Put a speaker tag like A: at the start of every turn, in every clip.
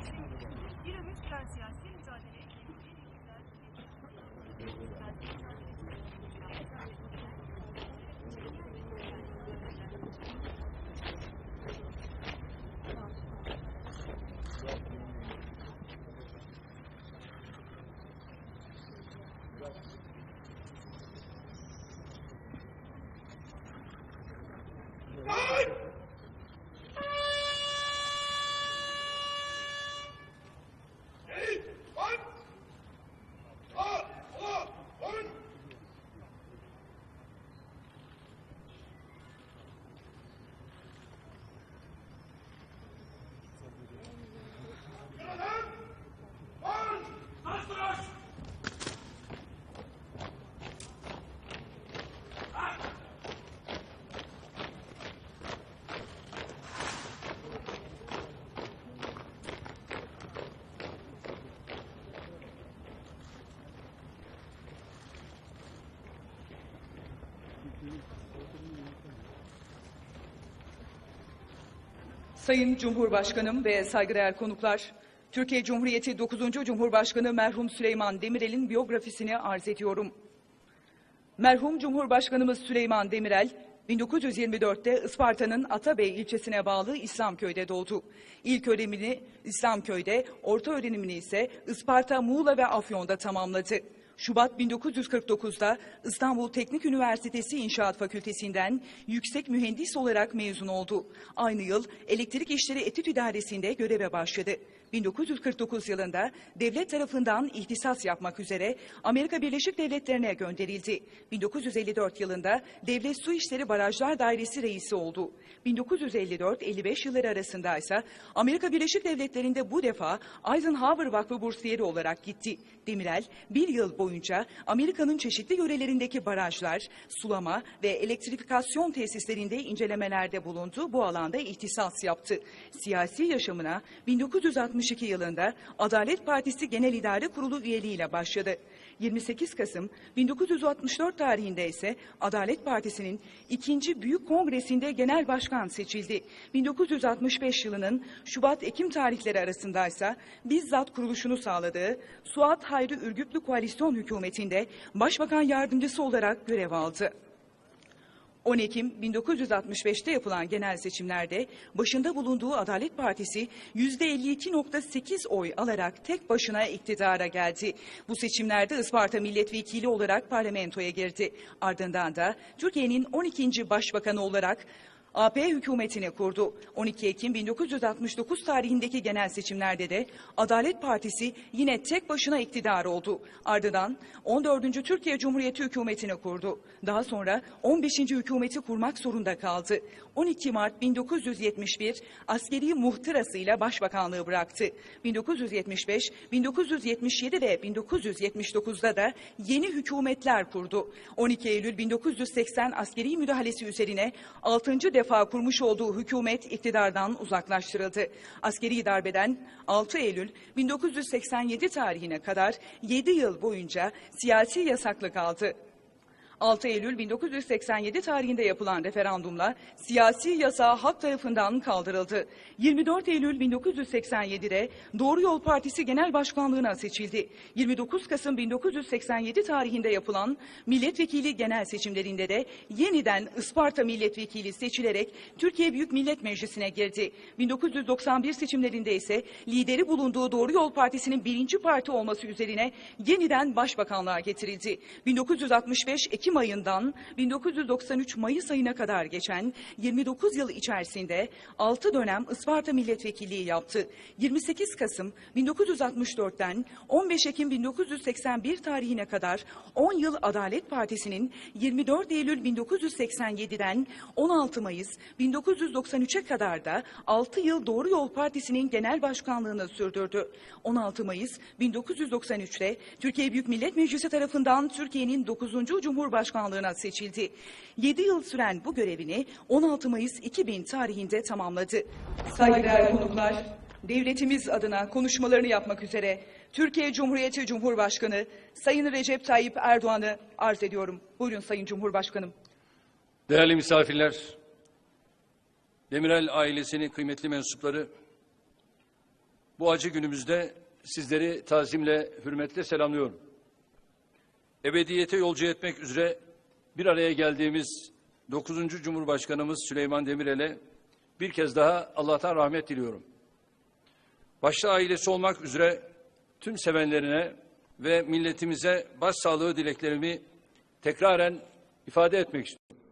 A: siyasi, bir ömür süren siyasi mücadeleye bir güzel
B: Sayın Cumhurbaşkanım ve saygıdeğer konuklar, Türkiye Cumhuriyeti 9. Cumhurbaşkanı merhum Süleyman Demirel'in biyografisini arz ediyorum. Merhum Cumhurbaşkanımız Süleyman Demirel, 1924'te Isparta'nın Atabey ilçesine bağlı İslamköy'de doğdu. İlk öğrenimini İslamköy'de, orta öğrenimini ise Isparta, Muğla ve Afyon'da tamamladı. Şubat 1949'da İstanbul Teknik Üniversitesi İnşaat Fakültesinden yüksek mühendis olarak mezun oldu. Aynı yıl Elektrik İşleri Etüt İdaresi'nde göreve başladı. 1949 yılında devlet tarafından ihtisas yapmak üzere Amerika Birleşik Devletleri'ne gönderildi. 1954 yılında Devlet Su İşleri Barajlar Dairesi reisi oldu. 1954-55 yılları arasında ise Amerika Birleşik Devletleri'nde bu defa Eisenhower Vakfı bursiyeri olarak gitti. Demirel bir yıl boyunca Amerika'nın çeşitli yörelerindeki barajlar, sulama ve elektrifikasyon tesislerinde incelemelerde bulundu. Bu alanda ihtisas yaptı. Siyasi yaşamına 1962 yılında Adalet Partisi Genel İdare Kurulu üyeliğiyle başladı. 28 Kasım 1964 tarihinde ise Adalet Partisi'nin ikinci Büyük Kongresi'nde genel başkan seçildi. 1965 yılının Şubat-Ekim tarihleri arasında ise bizzat kuruluşunu sağladığı Suat Hayri Ürgüplü Koalisyon Hükümeti'nde Başbakan Yardımcısı olarak görev aldı. 10 Ekim 1965'te yapılan genel seçimlerde başında bulunduğu Adalet Partisi %52.8 oy alarak tek başına iktidara geldi. Bu seçimlerde Isparta milletvekili olarak parlamentoya girdi. Ardından da Türkiye'nin 12. başbakanı olarak AP hükümetini kurdu. 12 Ekim 1969 tarihindeki genel seçimlerde de Adalet Partisi yine tek başına iktidar oldu. Ardından 14. Türkiye Cumhuriyeti hükümetini kurdu. Daha sonra 15. hükümeti kurmak zorunda kaldı. 12 Mart 1971 askeri muhtırasıyla başbakanlığı bıraktı. 1975, 1977 ve 1979'da da yeni hükümetler kurdu. 12 Eylül 1980 askeri müdahalesi üzerine 6. defa kurmuş olduğu hükümet iktidardan uzaklaştırıldı. Askeri darbeden 6 Eylül 1987 tarihine kadar 7 yıl boyunca siyasi yasaklık aldı. 6 Eylül 1987 tarihinde yapılan referandumla siyasi yasağı halk tarafından kaldırıldı. 24 Eylül 1987'de Doğru Yol Partisi Genel Başkanlığına seçildi. 29 Kasım 1987 tarihinde yapılan milletvekili genel seçimlerinde de yeniden Isparta milletvekili seçilerek Türkiye Büyük Millet Meclisi'ne girdi. 1991 seçimlerinde ise lideri bulunduğu Doğru Yol Partisi'nin birinci parti olması üzerine yeniden başbakanlığa getirildi. 1965 Ekim ayından 1993 Mayıs ayına kadar geçen 29 yıl içerisinde 6 dönem Isparta milletvekilliği yaptı. 28 Kasım 1964'ten 15 Ekim 1981 tarihine kadar 10 yıl Adalet Partisi'nin 24 Eylül 1987'den 16 Mayıs 1993'e kadar da 6 yıl Doğru Yol Partisi'nin genel başkanlığını sürdürdü. 16 Mayıs 1993'te Türkiye Büyük Millet Meclisi tarafından Türkiye'nin 9. Cumhurbaşkanlığına seçildi. 7 yıl süren bu görevini 16 Mayıs 2000 tarihinde tamamladı. Saygıdeğer konuklar, devletimiz adına konuşmalarını yapmak üzere Türkiye Cumhuriyeti Cumhurbaşkanı Sayın Recep Tayyip Erdoğan'ı arz ediyorum. Buyurun Sayın Cumhurbaşkanım.
C: Değerli misafirler, Demirel ailesinin kıymetli mensupları, bu acı günümüzde sizleri tazimle, hürmetle selamlıyorum. Ebediyete yolcu etmek üzere bir araya geldiğimiz 9. Cumhurbaşkanımız Süleyman Demirel'e bir kez daha Allah'tan rahmet diliyorum. Başta ailesi olmak üzere tüm sevenlerine ve milletimize başsağlığı dileklerimi tekraren ifade etmek istiyorum.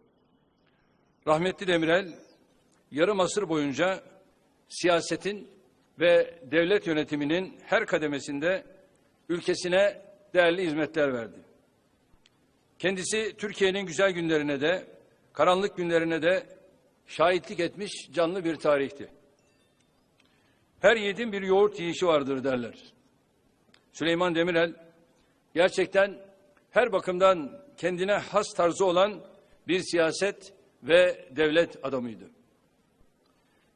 C: Rahmetli Demirel yarım asır boyunca siyasetin ve devlet yönetiminin her kademesinde ülkesine değerli hizmetler verdi. Kendisi Türkiye'nin güzel günlerine de, karanlık günlerine de şahitlik etmiş canlı bir tarihti. Her yiğidin bir yoğurt yiyişi vardır derler. Süleyman Demirel gerçekten her bakımdan kendine has tarzı olan bir siyaset ve devlet adamıydı.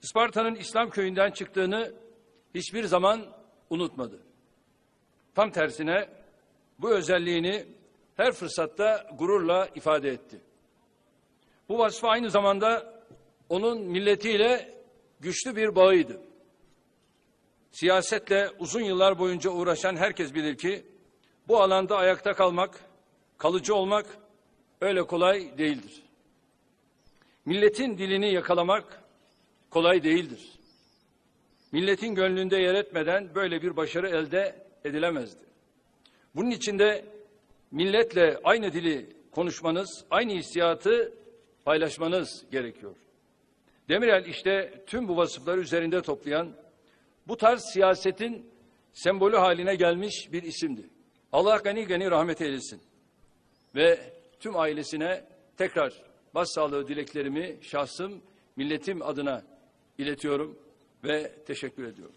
C: Isparta'nın İslam köyünden çıktığını hiçbir zaman unutmadı. Tam tersine bu özelliğini her fırsatta gururla ifade etti. Bu vasfı aynı zamanda onun milletiyle güçlü bir bağıydı. Siyasetle uzun yıllar boyunca uğraşan herkes bilir ki bu alanda ayakta kalmak, kalıcı olmak öyle kolay değildir. Milletin dilini yakalamak kolay değildir. Milletin gönlünde yer etmeden böyle bir başarı elde edilemezdi. Bunun için de milletle aynı dili konuşmanız, aynı hissiyatı paylaşmanız gerekiyor. Demirel işte tüm bu vasıfları üzerinde toplayan bu tarz siyasetin sembolü haline gelmiş bir isimdi. Allah gani gani rahmet eylesin. Ve tüm ailesine tekrar başsağlığı dileklerimi şahsım, milletim adına iletiyorum ve teşekkür ediyorum.